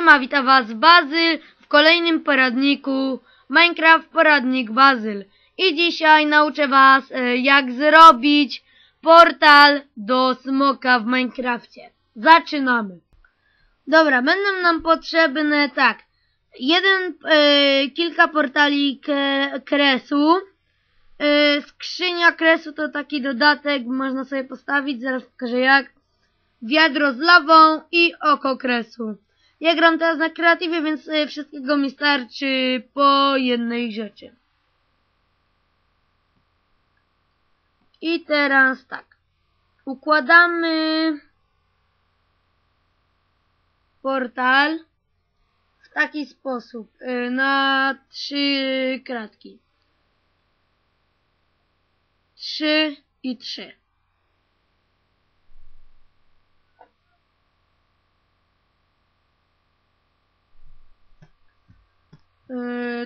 Siema, witam was Bazyl w kolejnym poradniku Minecraft Poradnik Bazyl. I dzisiaj nauczę was e, jak zrobić portal do smoka w Minecrafcie. Zaczynamy. Dobra, będą nam potrzebne tak, jeden, e, kilka portali kresu. E, skrzynia kresu to taki dodatek, można sobie postawić, zaraz pokażę jak wiadro z lawą i oko kresu. Ja gram teraz na kreatywie, więc y, wszystkiego mi starczy po jednej rzeczy. I teraz tak. Układamy portal w taki sposób. y, Na trzy kratki. Trzy i trzy.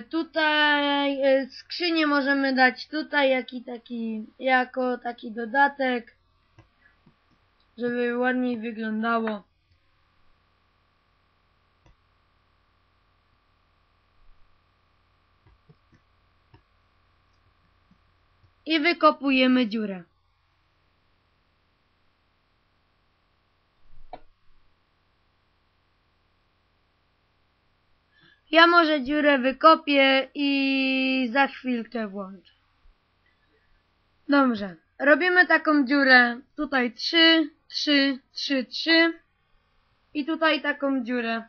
Tutaj yy, skrzynię możemy dać tutaj jaki taki, jako taki dodatek, żeby ładniej wyglądało. I wykopujemy dziurę. Ja może dziurę wykopię i za chwilkę włączę. Dobrze. Robimy taką dziurę. Tutaj trzy, trzy, trzy, trzy. I tutaj taką dziurę.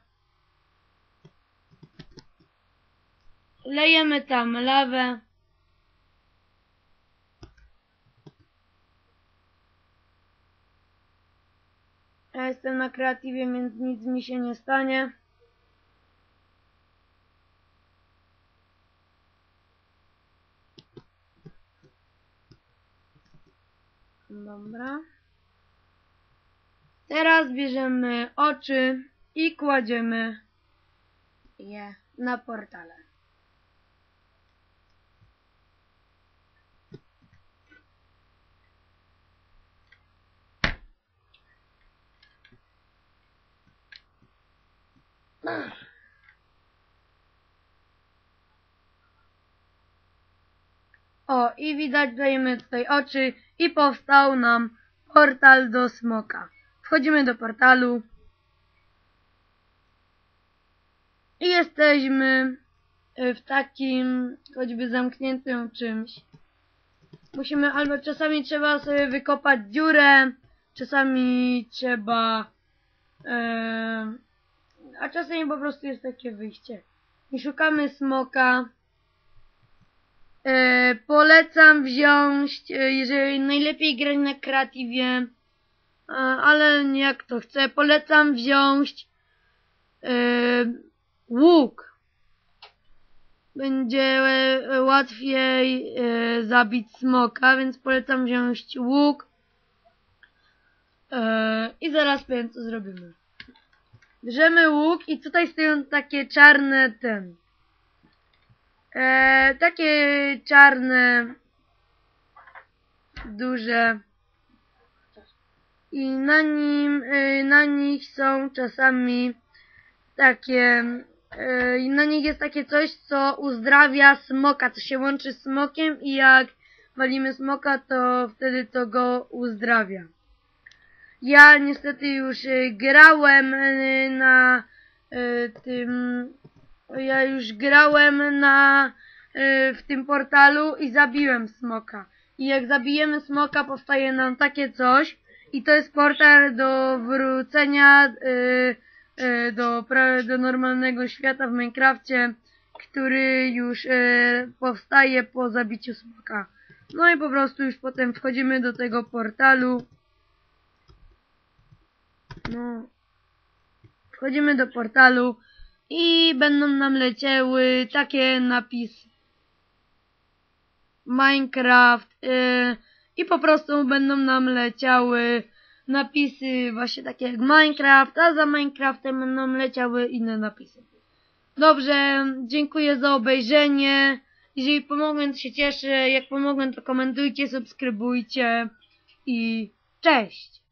Lejemy tam lawę. Ja jestem na kreatywie, więc nic mi się nie stanie. Dobra. Teraz bierzemy oczy i kładziemy je na portale. O, i widać, dajemy tutaj oczy i powstał nam portal do smoka. Wchodzimy do portalu i jesteśmy y, w takim choćby zamkniętym czymś. Musimy, albo czasami trzeba sobie wykopać dziurę, czasami trzeba, e, a czasami po prostu jest takie wyjście. I szukamy smoka. E, polecam wziąć, e, jeżeli najlepiej grać na kreatywie, e, ale nie jak to chcę, polecam wziąć e, łuk. Będzie łatwiej zabić smoka, więc polecam wziąć łuk. I zaraz powiem co zrobimy. Bierzemy łuk i tutaj stoją takie czarne ten. E, takie czarne, duże i na nim, e, na nich są czasami takie, i na nich jest takie coś, co uzdrawia smoka, co się łączy z smokiem i jak walimy smoka, to wtedy to go uzdrawia. Ja niestety już e, grałem na tym ja już grałem na y, w tym portalu i zabiłem smoka. I jak zabijemy smoka, powstaje nam takie coś. I to jest portal do wrócenia y, y, do, do normalnego świata w Minecrafcie, który już powstaje po zabiciu smoka. No i po prostu już potem wchodzimy do tego portalu. No. Wchodzimy do portalu i będą nam leciały takie napisy. Minecraft yy, i po prostu będą nam leciały napisy właśnie takie jak Minecraft, a za Minecraftem będą leciały inne napisy. Dobrze, dziękuję za obejrzenie. Jeżeli pomogłem, to się cieszę. Jak pomogłem, to komentujcie, subskrybujcie i cześć!